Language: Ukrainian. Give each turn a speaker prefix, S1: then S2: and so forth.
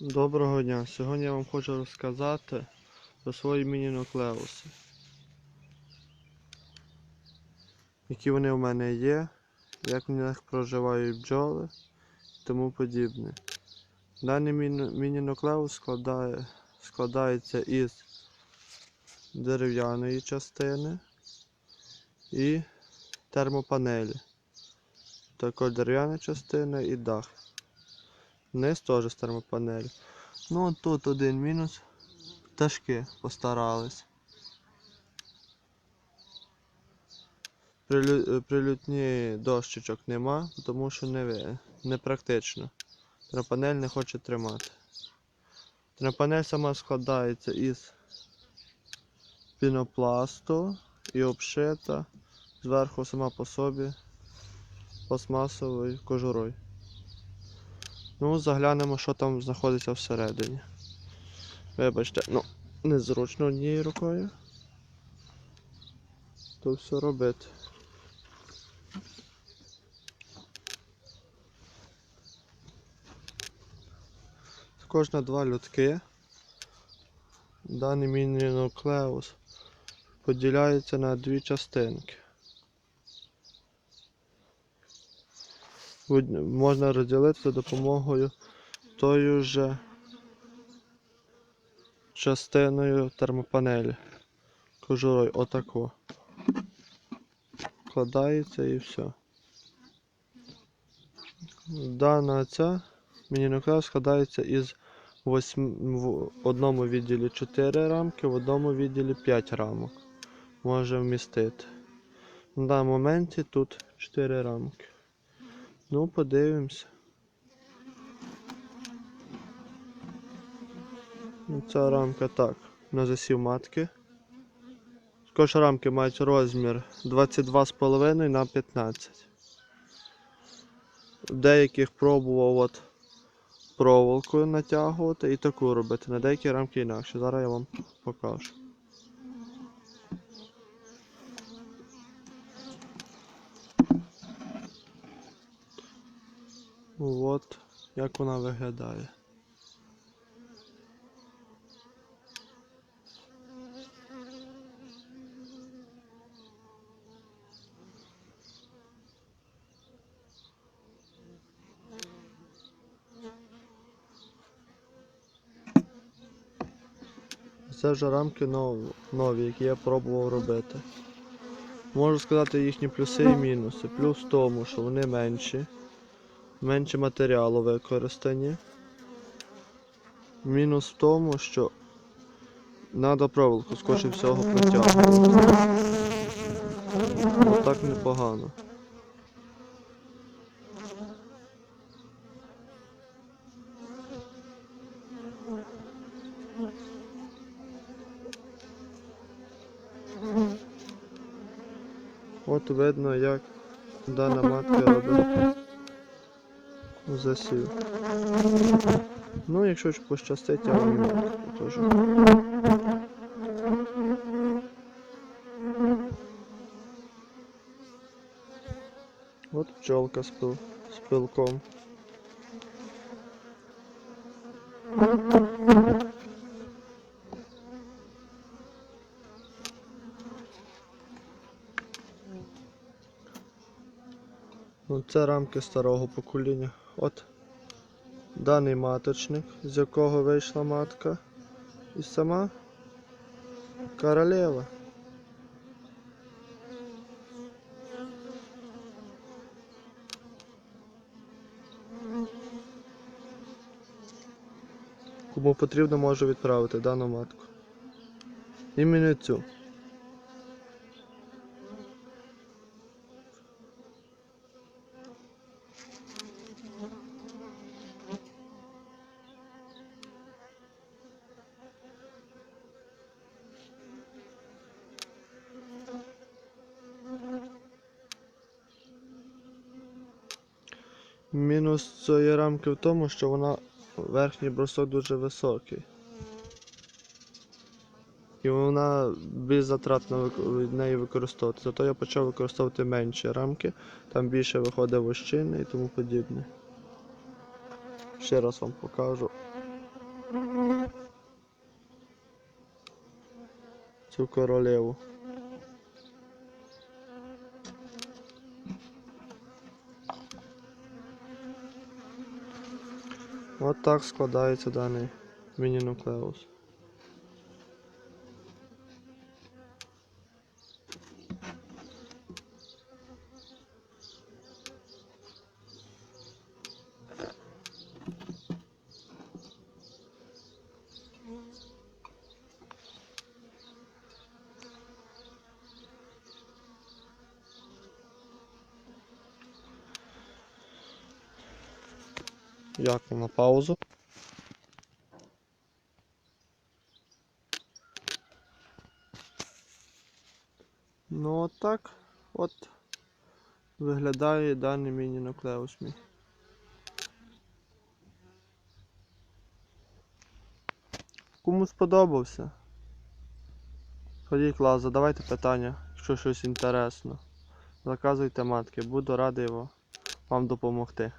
S1: Доброго дня! Сьогодні я вам хочу розказати про свої міні-нуклеуси. Які вони в мене є, як в них проживають бджоли і тому подібне. Даний міні- міні-нуклеус складає, складається із дерев'яної частини і термопанелі. Також дерев'яна частина і дах. Низ теж з термопанелі. Ну от тут один мінус. Пташки постарались. Прилю... Прилютні дощечок нема, тому що не, ви- не практично. Термопанель не хоче тримати. Термопанель сама складається із пінопласту і обшита зверху сама по собі пластмасовою кожурою. Ну, заглянемо, що там знаходиться всередині. Вибачте, ну, незручно однією рукою. То все робити. Також на два лютки. Даний міні-нуклеус поділяється на дві частинки. Можна розділити за допомогою тою же частиною термопанелі. Кожурою отако. Вкладається і все. Дана ця міні-нуклеус складається із восьм... в одному відділі 4 рамки, в одному відділі 5 рамок. Може вмістити. На даному моменті тут 4 рамки. Ну, подивимося. Ну, Ця рамка так, на засів матки. Також рамки мають розмір 22,5 на 15. Деяких пробував от проволокою натягувати і таку робити. На деякі рамки інакше. Зараз я вам покажу. От як вона виглядає. Це вже рамки нов- нові, які я пробував робити. Можу сказати їхні плюси і мінуси. Плюс в тому, що вони менші, менше матеріалу використані. Мінус в тому, що треба проволоку скорше всього протягувати. Отак непогано. От видно, як дана матка робить засів. Ну, якщо ж пощастить, я вам покажу. От пчелка з, пил, з пилком. Ну, це рамки старого покоління. От даний маточник, з якого вийшла матка. І сама королева. Кому потрібно, можу відправити дану матку. Іменно цю. Мінус цієї рамки в тому, що вона верхній брусок дуже високий. І вона беззатратно вик- від неї використовувати. Зато я почав використовувати менші рамки, там більше виходить вощини і тому подібне. Ще раз вам покажу. Цю королеву. От так складається даний міні-нуклеус. Як на паузу. Ну от так от виглядає даний міні-нуклеус мій. Кому сподобався? Ходіть клас, задавайте питання, якщо щось інтересно. Заказуйте матки, буду радий ва- вам допомогти.